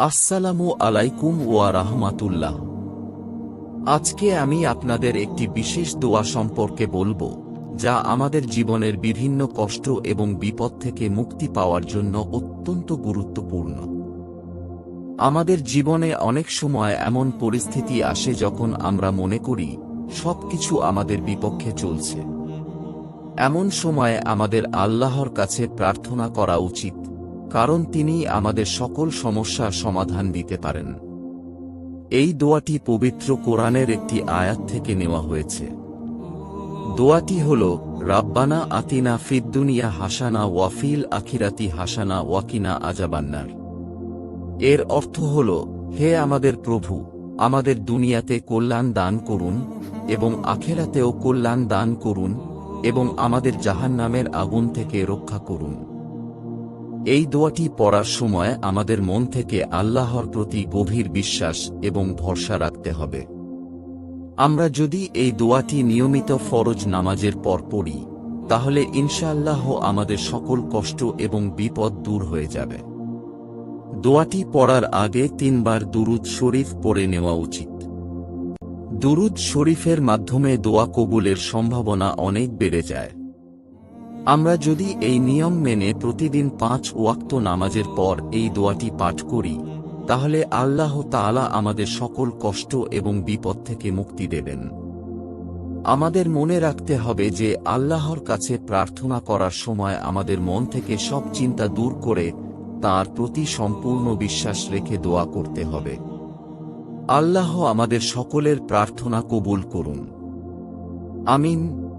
আসসালামু আলাইকুম ওয়া রাহমাতুল্লাহ। আজকে আমি আপনাদের একটি বিশেষ দোয়া সম্পর্কে বলব, যা আমাদের জীবনের বিভিন্ন কষ্ট এবং বিপদ থেকে মুক্তি পাওয়ার জন্য অত্যন্ত গুরুত্বপূর্ণ। আমাদের জীবনে অনেক সময় এমন পরিস্থিতি আসে যখন আমরা মনে করি, সবকিছু আমাদের বিপক্ষে চলছে। এমন সময় আমাদের আল্লাহর কাছে প্রার্থনা করা উচিত কারণ তিনি আমাদের সকল সমস্যার সমাধান দিতে পারেন। এই দোয়াটি পবিত্র কোরআনের একটি আয়াত থেকে নেওয়া হয়েছে। দোয়াটি হল, রাব্বানা আতিনা ফিদ্দুনিয়া হাসানা ওয়াফিল আখিরাতি হাসানা ওয়াকিনা আজাবান্নার এর অর্থ হল, হে আমাদের প্রভু, আমাদের দুনিয়াতে কল্যাণ দান করুন এবং আখেরাতেও কল্যাণ দান করুন এবং আমাদের জাহান্নামের আগুন থেকে রক্ষা করুন। এই দোয়াটি পড়ার সময় আমাদের মন থেকে আল্লাহর প্রতি গভীর বিশ্বাস এবং ভরসা রাখতে হবে। আমরা যদি এই দোয়াটি নিয়মিত ফরজ নামাজের পর পড়ি, তাহলে ইনশাআল্লাহ আমাদের সকল কষ্ট এবং বিপদ দূর হয়ে যাবে। দোয়াটি পড়ার আগে তিনবার দুরুদ শরীফ পড়ে নেওয়া উচিত। দুরুদ শরীফের মাধ্যমে দোয়া কবুলের সম্ভাবনা অনেক বেড়ে যায়। আমরা যদি এই নিয়ম মেনে প্রতিদিন পাঁচ ওয়াক্ত নামাজের পর এই দোয়াটি পাঠ করি, তাহলে আল্লাহ তাআলা আমাদের সকল কষ্ট এবং বিপদ থেকে মুক্তি দেবেন। আমাদের মনে রাখতে হবে যে আল্লাহর কাছে প্রার্থনা করার সময় আমাদের মন থেকে সব চিন্তা দূর করে তার প্রতি সম্পূর্ণ বিশ্বাস রেখে দোয়া করতে হবে। আল্লাহ আমাদের সকলের প্রার্থনা কবুল করুন। আমিন।